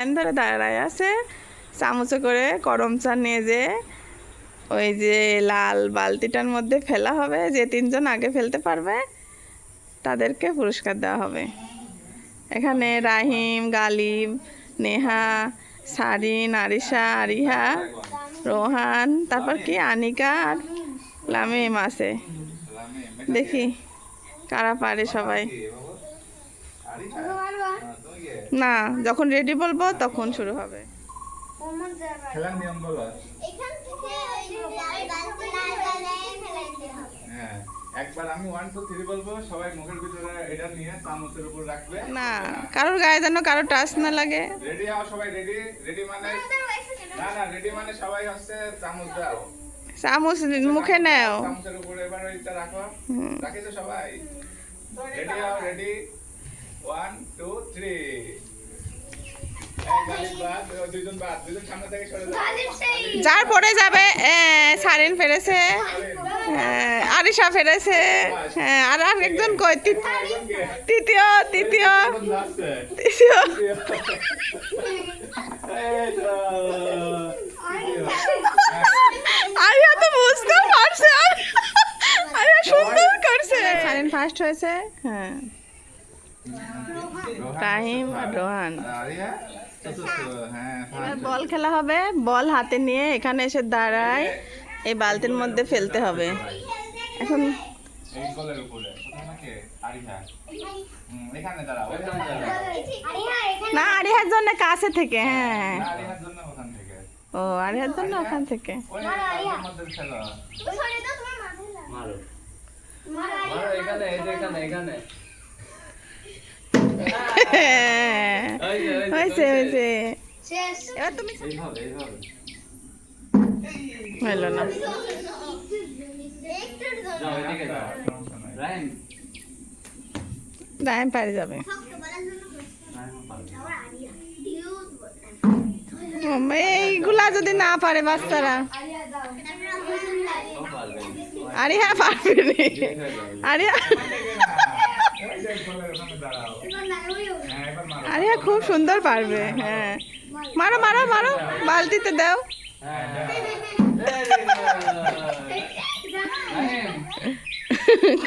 Line ধরে দাঁড়ায় আছে, চামচে করে গরম চা নিয়ে যে ওই যে লাল বালতিটার মধ্যে ফেলা হবে, যে তিনজন আগে ফেলতে পারবে তাদেরকে পুরস্কার দেওয়া হবে। এখানে রাহিম, গালিব, নেহা, সারিন, আরিশা, আরিহা, রোহান, তারপর কি আনিকা আর লামিম আছে। দেখি কারা পারে সবাই। না যখন রেডি বলব তখন শুরু হবে। খেলার নিয়ম বলো। এখান থেকে ওই লাল বালতি লাল বালায় ফেলাইতে হবে। হ্যাঁ একবার আমি ওয়ান টু থ্রি বলব সবাই মুখের ভিতরে এটা নিয়ে চামচের উপর রাখবে। না কারোর গায়ে যেন কারও টাচ না লাগে। রেডি হও সবাই রেডি রেডি মানে? না না রেডি মানে সবাই হচ্ছে চামচ দাও। চামচ মুখে নেও। চামচের উপর এবার ওইটা রাখো। রাখিছো সবাই। রেডি হও রেডি ওয়ান টু থ্রি দুইজন বাদ দুইজন সামনে থেকে সরে যাও। যার পরে যাবে সারিন ফেরেছে। আরিশা ফেরেছে। হ্যাঁ, আর আর একজন কই তৃতীয় তৃতীয়। তৃতীয়। আরিয়া তো বুঝতে পারছে। আর আরিয়া সুন্দর করছে। সারিন ফার্স্ট হয়েছে। হ্যাঁ। রাহিম আর রোহান এবার বল খেলা হবে বল হাতে নিয়ে এখানে এসে দাঁড়ায় এই বালতির মধ্যে ফেলতে হবে। এখন হ্যাঁ না আরিহার জন্য কাছে থেকে হ্যাঁ ও আরিহার জন্য ওখান থেকে। মারো এখানে এখানে এখানে। হ্যাঁ, হয়েছে। হয়েছে। এবার তুমি হলো না। টাইম পারে যাবে। এইগুলা যদি না পারে বাচ্চারা। আমরা ও পারবে আরিহা পারবে রে আরিয়া এই যে কলের ওখানে দাঁড়াও। এবার নাড়াবো এবার মারো। আরিয়া খুব সুন্দর পারবে হ্যাঁ মারো মারো মারো, বালতিতে দাও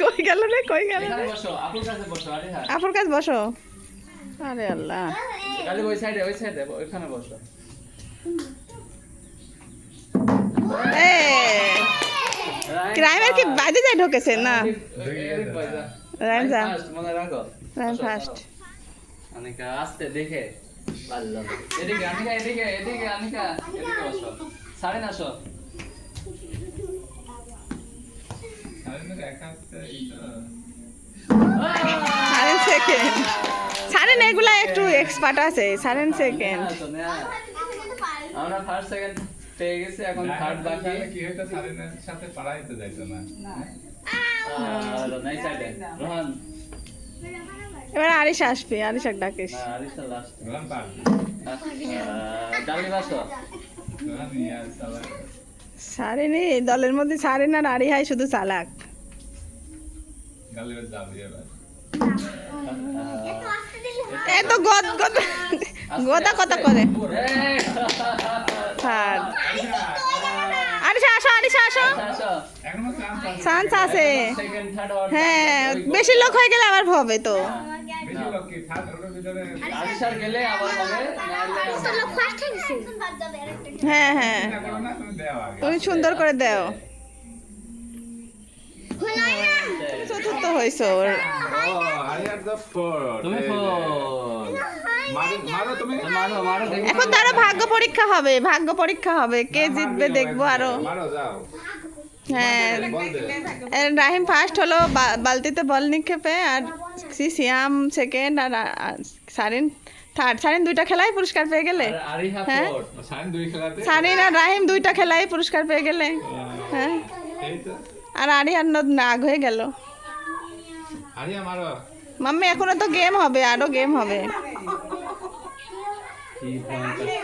কই গেল রে, কই গেল আপুর কাছে বসো আরে আরে আল্লাহ ওই সাইডে ওই সাইডে ওইখানে বসো ক্রাইমের কি বাজে যায় ঢোকেছে, না যা। First, মনে রাখো। বসো, ফার্স্ট অনিকা আস্তে দেখে। ভালো এদিকে আনিকা এদিকে এদিকে আনিকা। এদিকে বসো। সাড়ে নাশো। না, একা সারেন সেকেন্ড সারেন এগুলা একটু এক্সপার্ট আছে। সারেন সেকেন্ড আমরা ফার্স্ট সেকেন্ড পেয়ে গেছি এখন থার্ড বাকি। কি হইতো? সারিনের সাথে পাড়াইতে যাইতো না। এবার আরিশা আসবে ডাকিস না গোলাম ইয়া সালা। সারেন এই দলের মধ্যে সারেন আর আরিহাই শুধু চালাক গালিবের যাবি। এবার। এ তো গদ গদ গোদা কথা করে। থার্ড আরিশা আসো। চান্স আছে হ্যাঁ বেশি লোক হয়ে গেলে আবার হবে তো। হয়ে হ্যাঁ। তুমি সুন্দর করে দাও। চতুর্থ হয়েছো. তুমি এখন তারা ভাগ্য পরীক্ষা হবে ভাগ্য পরীক্ষা হবে। কে জিতবে দেখব আরও। হ্যাঁ রাহিম ফার্স্ট হলো বা- বালতিতে বল নিক্ষেপে আর সি সিয়াম সেকেন্ড আর সারিন থার্ড সারিন দুইটা খেলাই পুরস্কার পেয়ে গেলে? হ্যাঁ? সারিন আর রাহিম দুইটা খেলাই পুরস্কার পেয়ে গেলে। হ্যাঁ। আর আরিয়ান নাগ হয়ে গেল। মাম্মি এখনও তো গেম হবে আরও গেম হবে। কি ভয়ঙ্কর